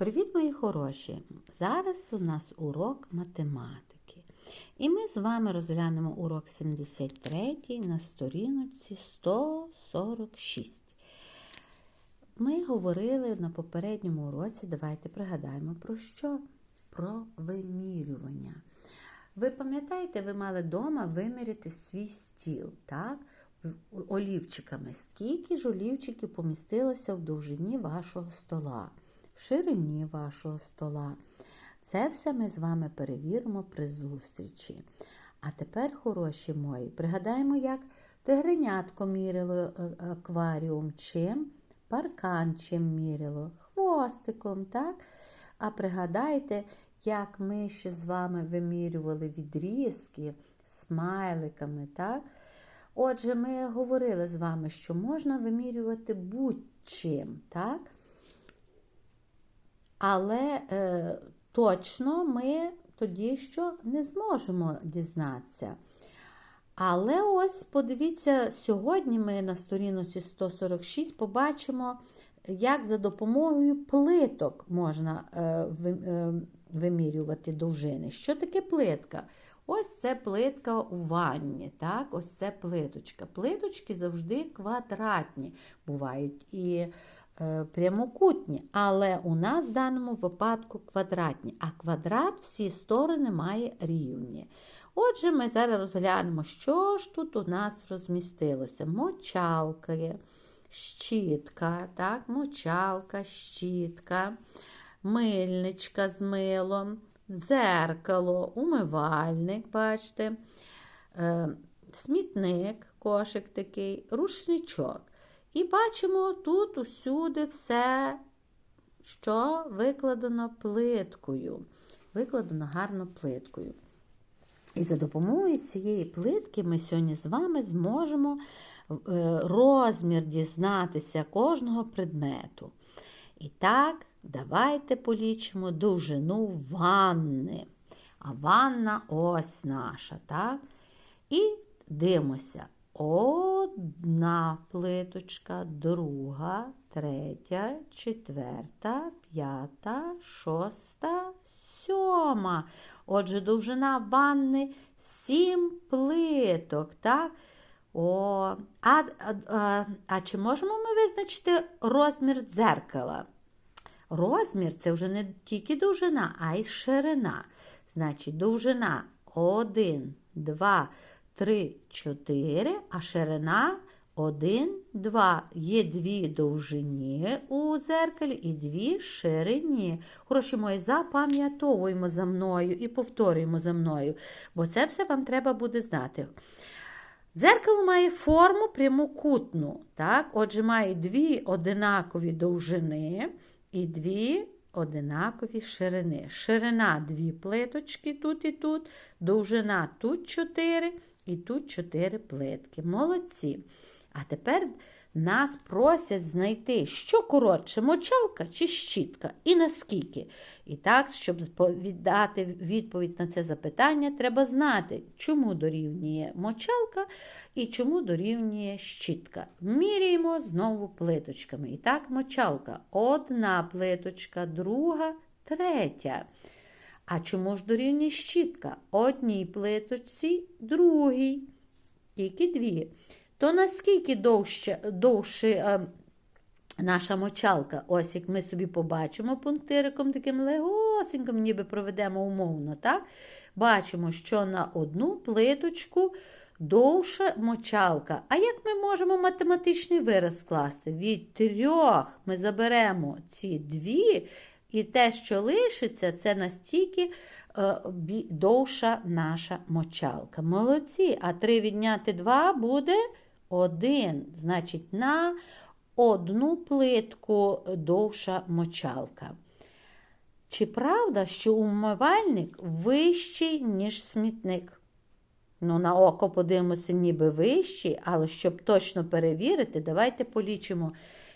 Привіт, мої хороші! Зараз у нас урок математики. І ми з вами розглянемо урок 73 на сторіночці 146. Ми говорили на попередньому уроці, давайте пригадаємо про що? Про вимірювання. Ви пам'ятаєте, ви мали вдома виміряти свій стіл, так? Олівчиками. Скільки ж олівчиків помістилося в довжині вашого стола? В ширині вашого стола. Це все ми з вами перевіримо при зустрічі. А тепер, хороші мої, пригадаємо, як тигренятко мірило е, акваріум чим, паркан чим мірило, хвостиком, так? А пригадайте, як ми ще з вами вимірювали відрізки смайликами, так? Отже, ми говорили з вами, що можна вимірювати будь-чим, так? Але е, точно ми тоді що не зможемо дізнатися. Але ось подивіться, сьогодні ми на сторінці 146 побачимо, як за допомогою плиток можна е, е, вимірювати довжини. Що таке плитка? Ось це плитка у ванні. так? Ось це плиточка. Плиточки завжди квадратні бувають. І прямокутні, але у нас в даному випадку квадратні, а квадрат всі сторони має рівні. Отже, ми зараз розглянемо, що ж тут у нас розмістилося. Мочалка, щітка, так, мочалка, щітка, мильничка з милом, дзеркало, умивальник, бачите, е, смітник, кошик такий, рушничок. І бачимо тут усюди все, що викладено плиткою. Викладено гарно плиткою. І за допомогою цієї плитки ми сьогодні з вами зможемо е, розмір дізнатися кожного предмету. І так, давайте полічимо довжину ванни. А ванна ось наша, так? І дивимося. Одна плиточка, друга, третя, четверта, п'ята, шоста, сьома. Отже, довжина ванни сім плиток. так? О, А, а, а чи можемо ми визначити розмір дзеркала? Розмір це вже не тільки довжина, а й ширина. Значить, довжина 1, 2, 3, 4, а ширина 1, 2. Є дві довжині у зеркалі і дві ширині. Хороші мої, запам'ятовуємо за мною і повторюємо за мною, бо це все вам треба буде знати. Дзеркало має форму прямокутну. так? Отже, має дві одинакові довжини і дві одинакові ширини. Ширина дві плиточки тут і тут, довжина тут 4 і тут чотири плитки. Молодці. А тепер нас просять знайти, що коротше, мочалка чи щітка, і наскільки. І так, щоб віддати відповідь на це запитання, треба знати, чому дорівнює мочалка і чому дорівнює щітка. Міряємо знову плиточками. І так, мочалка. Одна плиточка, друга, третя. А чому ж дорівнює щітка? Одній плиточці, другій. Тільки дві. То наскільки довше, довше е, наша мочалка? Ось як ми собі побачимо пунктириком таким легосеньким, ніби проведемо умовно. так? Бачимо, що на одну плиточку довша мочалка. А як ми можемо математичний вираз скласти? Від трьох ми заберемо ці дві і те, що лишиться, це настільки е, довша наша мочалка. Молодці. А 3 відняти 2 буде 1. Значить, на одну плитку довша мочалка. Чи правда, що умивальник вищий, ніж смітник? Ну, на око подивимося, ніби вищий, але щоб точно перевірити, давайте полічимо,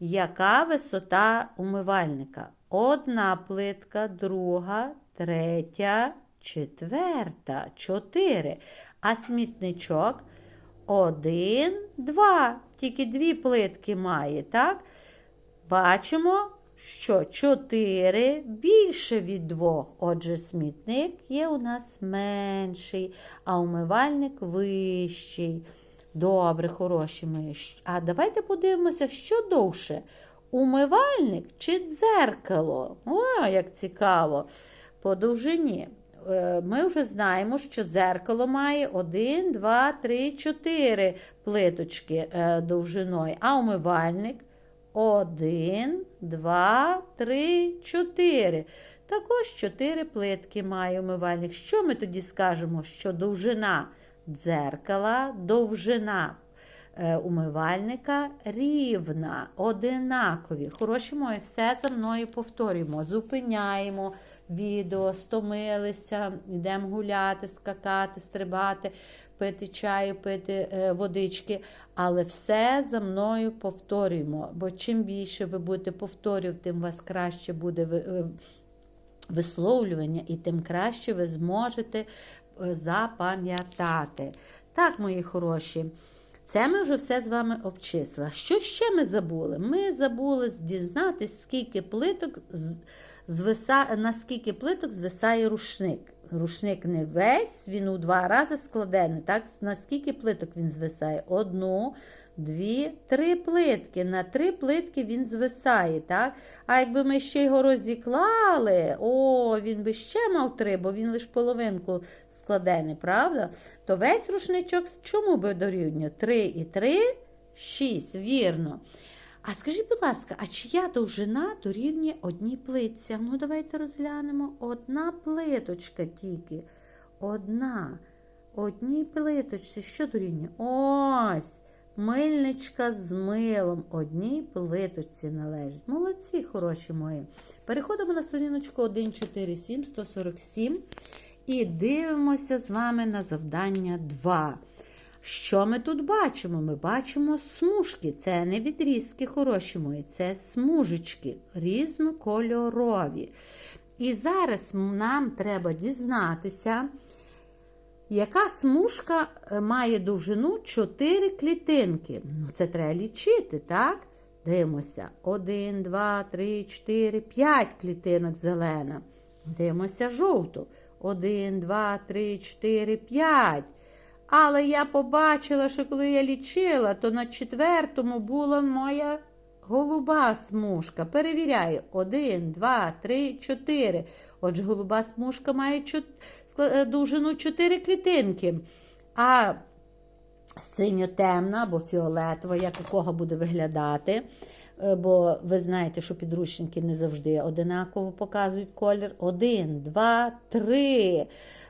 яка висота умивальника. Одна плитка, друга, третя, четверта, чотири. А смітничок один, два. Тільки дві плитки має, так? Бачимо, що 4 більше від 2. Отже, смітник є у нас менший, а умивальник вищий. Добре, хороші. Щ- А давайте подивимося, що довше. Умивальник чи дзеркало? О, як цікаво. По довжині. Е, Ми вже знаємо, що дзеркало має 1, 2, 3, 4 плиточки е, довжиною, а умивальник 1, 2, 3, 4. Також 4 плитки має умивальник. Що ми тоді скажемо? Що довжина дзеркала, довжина умивальника рівна, одинакові. Хороші мої, все за мною повторюємо. Зупиняємо відео, стомилися, йдемо гуляти, скакати, стрибати, пити чаю, пити е, водички. Але все за мною повторюємо. Бо чим більше ви будете повторювати, тим у вас краще буде е, висловлювання, і тим краще ви зможете е, запам'ятати. Так, мої хороші. Це ми вже все з вами обчислили. Що ще ми забули? Ми забули дізнатися, скільки плиток звиса... на скільки плиток звисає рушник. Рушник не весь, він у два рази складений. Так? На скільки плиток він звисає? Одну, дві, три плитки. На три плитки він звисає. Так? А якби ми ще його розіклали, о, він би ще мав три, бо він лише половинку складений, правда? То весь рушничок чому би дорівнює? 3 і 3 6, вірно. А скажіть, будь ласка, а чия довжина дорівнює одній плитці? Ну, давайте розглянемо. Одна плиточка тільки. Одна. Одній плиточці. Що дорівнює? Ось. Мильничка з милом одній плиточці належить. Молодці, хороші мої. Переходимо на сторіночку 147, 147 і дивимося з вами на завдання 2. Що ми тут бачимо? Ми бачимо смужки. Це не відрізки, хороші мої, це смужечки різнокольорові. І зараз нам треба дізнатися, яка смужка е, має довжину 4 клітинки. Ну, це треба лічити, так? Дивимося. 1, 2, 3, 4, 5 клітинок зелена. Дивимося жовту. 1, 2, 3, 4, 5. Але я побачила, що коли я лічила, то на четвертому була моя голуба смужка. Перевіряю. 1, 2, 3, 4. Отже, голуба смужка має чот- е, довжину 4 клітинки. А синьо-темна або фіолетова, як у кого буде виглядати. Е, Бо ви знаєте, що підручники не завжди одинаково показують колір. Один, два, три.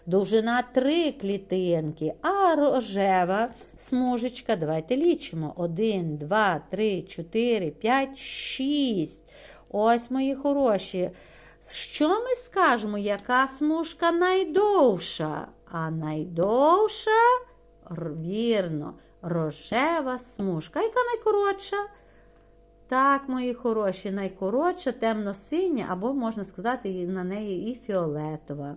Довжина три клітинки. А рожева смужечка. Давайте лічимо. Один, два, три, чотири, п'ять, шість. Ось мої хороші. Що ми скажемо, яка смужка найдовша? А найдовша, вірно, рожева смужка. Яка найкоротша? Так, мої хороші, найкоротша, темно-синя, або, можна сказати, на неї і фіолетова.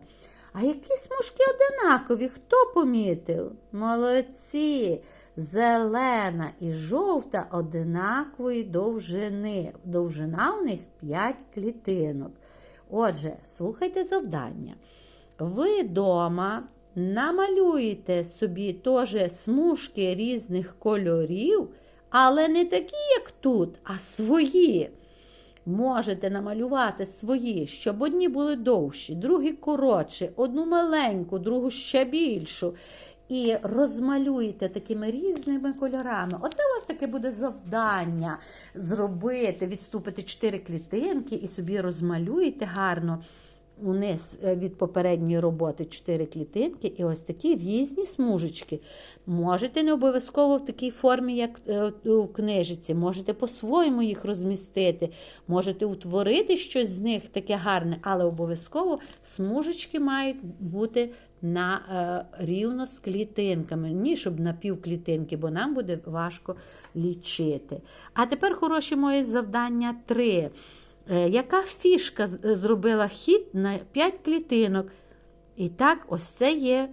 А які смужки одинакові? Хто помітив? Молодці! Зелена і жовта одинакової довжини. Довжина у них 5 клітинок. Отже, слухайте завдання. Ви вдома намалюєте собі теж смужки різних кольорів, але не такі, як тут, а свої. Можете намалювати свої, щоб одні були довші, другі коротші, одну маленьку, другу ще більшу. І розмалюєте такими різними кольорами. Оце у вас таке буде завдання зробити, відступити чотири клітинки і собі розмалюєте гарно униз е, від попередньої роботи чотири клітинки і ось такі різні смужечки. Можете не обов'язково в такій формі, як е, у книжиці, можете по-своєму їх розмістити, можете утворити щось з них таке гарне, але обов'язково смужечки мають бути на е, рівно з клітинками, ні щоб на півклітинки, бо нам буде важко лічити. А тепер, хороші мої завдання 3. Е, яка фішка е, зробила хід на 5 клітинок? І так, ось це є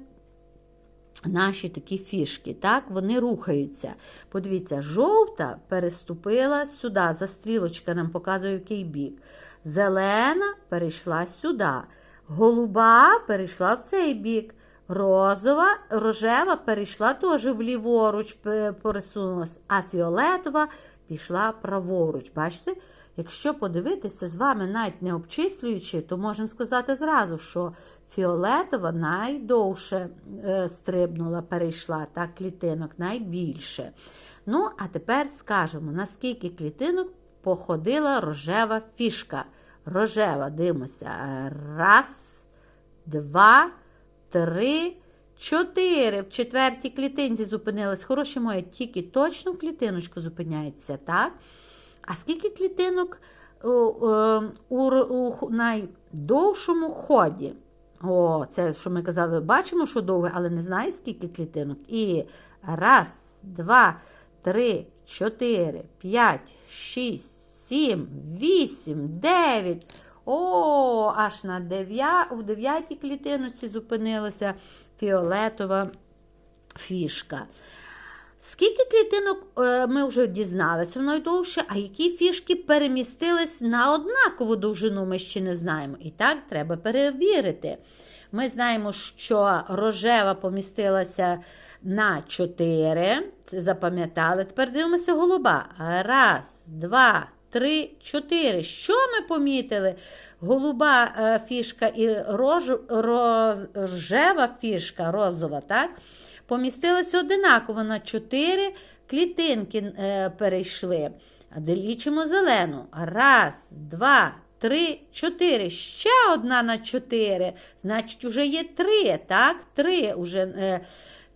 наші такі фішки, так, вони рухаються. Подивіться, жовта переступила сюди, за стрілочка нам показує який бік. Зелена перейшла сюди. Голуба перейшла в цей бік. Розова, рожева перейшла теж вліворуч, пе- пересунулась, а фіолетова пішла праворуч. Бачите? Якщо подивитися з вами, навіть не обчислюючи, то можемо сказати зразу, що фіолетова найдовше е, стрибнула, перейшла так, клітинок найбільше. Ну, а тепер скажемо, наскільки клітинок походила рожева фішка. Рожева, дивимося. Раз, два, три, чотири. В четвертій клітинці зупинилась. Хороші мої, тільки точно в клітиночку зупиняється, так? А скільки клітинок о, у, у найдовшому ході? О, це, що ми казали, бачимо, що довге, але не знаю, скільки клітинок. І раз, два, три, чотири, п'ять, шість, сім, вісім, дев'ять. О, аж на дев'я... в дев'ятій клітиночці зупинилася фіолетова фішка. Скільки клітинок е, ми вже дізналися найдовше, а які фішки перемістились на однакову довжину, ми ще не знаємо. І так треба перевірити. Ми знаємо, що рожева помістилася на 4. Це запам'ятали. Тепер дивимося голуба. Раз, два, три, чотири. Що ми помітили? Голуба е, фішка і рож, рожева фішка, розова, так? Помістилися одинаково на 4 клітинки е, перейшли. А де лічимо зелену. Раз, два, три, чотири. Ще одна на чотири. Значить, вже є три, так? Три вже е,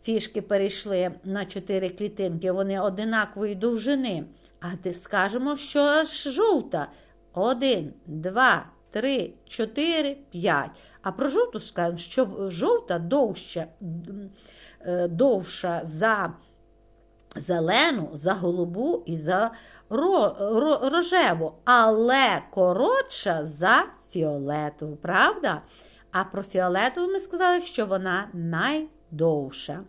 фішки перейшли на чотири клітинки. Вони одинакової довжини. А ти скажемо, що ж жовта. Один, два, три, чотири, п'ять. А про жовту скажемо, що жовта довша, м, е, довша за зелену, за голубу і за ро, ро, рожеву, але коротша за фіолетову, правда? А про фіолетову ми сказали, що вона найдовша.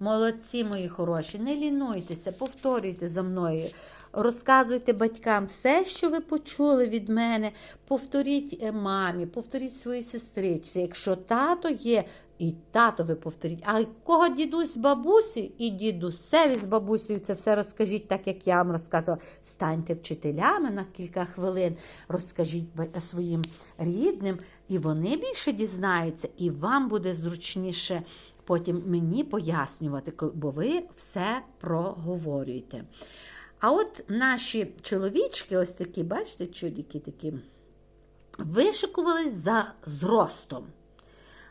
Молодці, мої хороші, не лінуйтеся, повторюйте за мною. Розказуйте батькам все, що ви почули від мене. Повторіть е, мамі, повторіть своїй сестричці. Якщо тато є, і тато ви повторіть. А кого дідусь з бабусею, і дідусеві з бабусею це все розкажіть, так як я вам розказувала. Станьте вчителями на кілька хвилин, розкажіть своїм рідним, і вони більше дізнаються, і вам буде зручніше потім мені пояснювати, бо ви все проговорюєте. А от наші чоловічки, ось такі, бачите, чудики такі, вишикувались за зростом.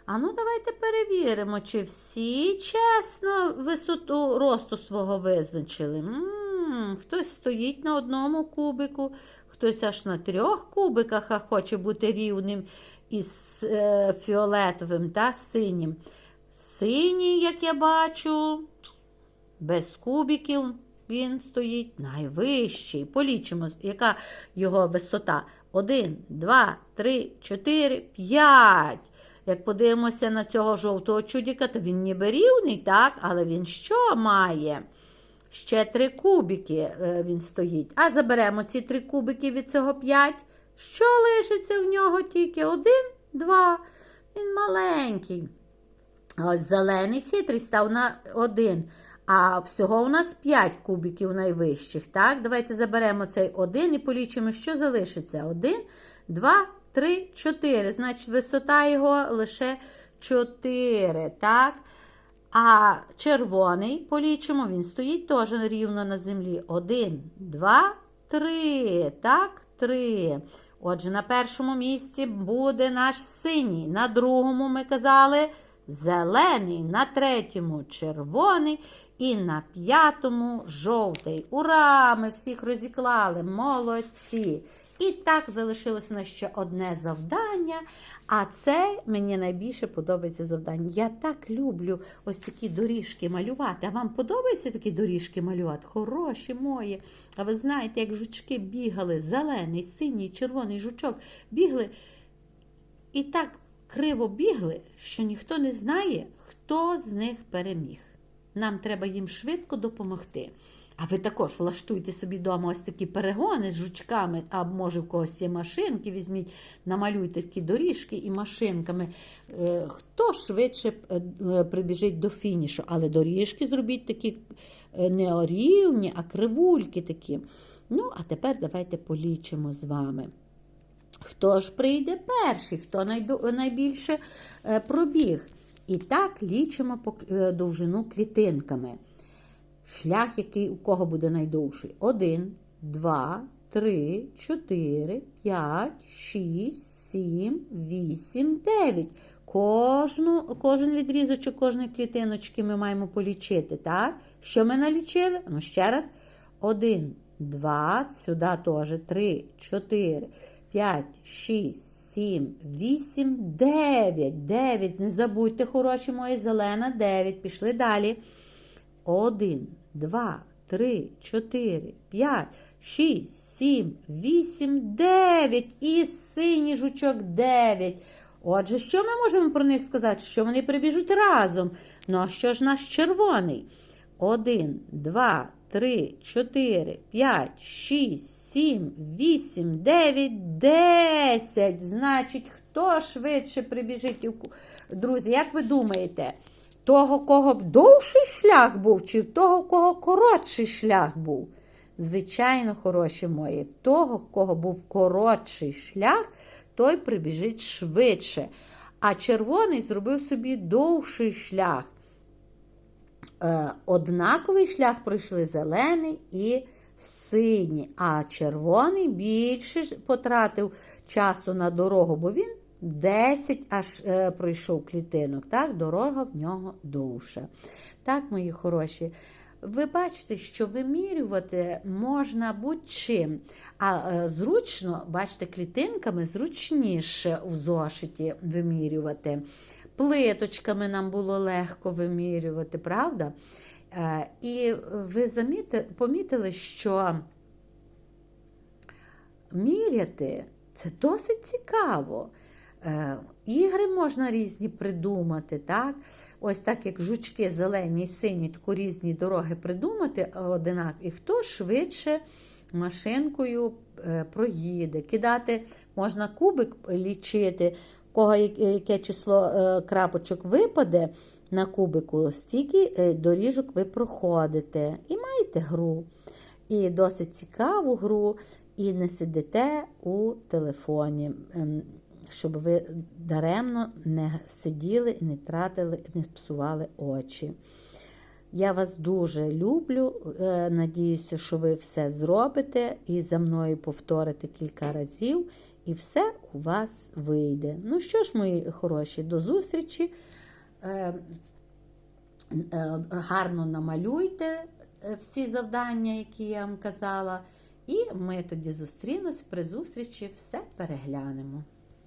А ну, давайте перевіримо, чи всі чесно висоту росту свого визначили. м хтось стоїть на одному кубику, хтось аж на трьох кубиках, а хоче бути рівним із е, фіолетовим та синім. Синій, як я бачу, без кубиків він стоїть найвищий. Полічимо, яка його висота. Один, два, три, чотири, п'ять. Як подивимося на цього жовтого чудіка, то він ніби рівний, так? Але він що має? Ще три кубики е, він стоїть. А заберемо ці три кубики від цього п'ять. Що лишиться в нього тільки? Один, два. Він маленький. Ось зелений хитрий став на один. А всього у нас 5 кубиків найвищих. Так, давайте заберемо цей один і полічимо, що залишиться. Один, два, три, чотири. Значить, висота його лише 4. Так. А червоний полічимо, він стоїть теж рівно на землі. Один, два, три. Так, три. Отже, на першому місці буде наш синій. На другому ми казали зелений, на третьому червоний і на п'ятому жовтий. Ура! Ми всіх розіклали, молодці! І так залишилось на ще одне завдання. А це мені найбільше подобається завдання. Я так люблю ось такі доріжки малювати. А вам подобається такі доріжки малювати? Хороші мої. А ви знаєте, як жучки бігали, зелений, синій, червоний жучок бігли і так криво бігли, що ніхто не знає, хто з них переміг. Нам треба їм швидко допомогти. А ви також влаштуйте собі вдома ось такі перегони з жучками, а може в когось є машинки, візьміть, намалюйте такі доріжки і машинками. Е, Хто швидше е, е, прибіжить до фінішу, але доріжки зробіть такі не рівні, а кривульки такі. Ну, а тепер давайте полічимо з вами. Хто ж прийде перший, хто найбільше е, пробіг? І так лічимо е, довжину клітинками. Шлях, який у кого буде найдовший? 1, 2, 3, 4, 5, 6, 7, 8, 9. Кожну, кожен відрізочок кожної клітиночки ми маємо полічити. так? Що ми налічили? Ну, ще раз. 1, 2, сюди теж 3, 4, 5, 6, 7, 8, 9. 9. Не забудьте, хороші мої, зелена 9. Пішли далі. 1, 2, 3, 4, 5, 6, 7, 8, 9. І синій жучок 9. Отже, що ми можемо про них сказати? Що вони прибіжуть разом. Ну, а що ж наш червоний? 1, 2, 3, 4, 5, 6, 7, 8, 9, 10. Значить, хто швидше прибіжить? Друзі, як ви думаєте? Того, кого б довший шлях був, чи в того, кого коротший шлях був? Звичайно, хороші мої, в того, кого був коротший шлях, той прибіжить швидше. А червоний зробив собі довший шлях. Е, однаковий шлях пройшли зелений і синій, а червоний більше потратив часу на дорогу, бо він 10 аж е, пройшов клітинок. Так, дорога в нього довша. Так, мої хороші. Ви бачите, що вимірювати можна будь-чим. А е, зручно, бачите, клітинками зручніше в зошиті вимірювати. Плиточками нам було легко вимірювати, правда? Е, І ви помітили, що міряти це досить цікаво. Е, Ігри можна різні придумати, так? Ось так, як жучки зелені сині, таку різні дороги придумати одинак, і хто швидше машинкою е, проїде. Кидати можна кубик лічити, кого яке число крапочок випаде на кубику, стільки е, доріжок ви проходите. І маєте гру. І досить цікаву гру, і не сидите у телефоні. Ем, щоб ви даремно не сиділи не тратили, не псували очі. Я вас дуже люблю. е, Надіюся, що ви все зробите і за мною повторите кілька разів, і все у вас вийде. Ну що ж, мої хороші, до зустрічі. Е, е, Гарно намалюйте е, всі завдання, які я вам казала. І ми тоді зустрінемось при зустрічі, все переглянемо.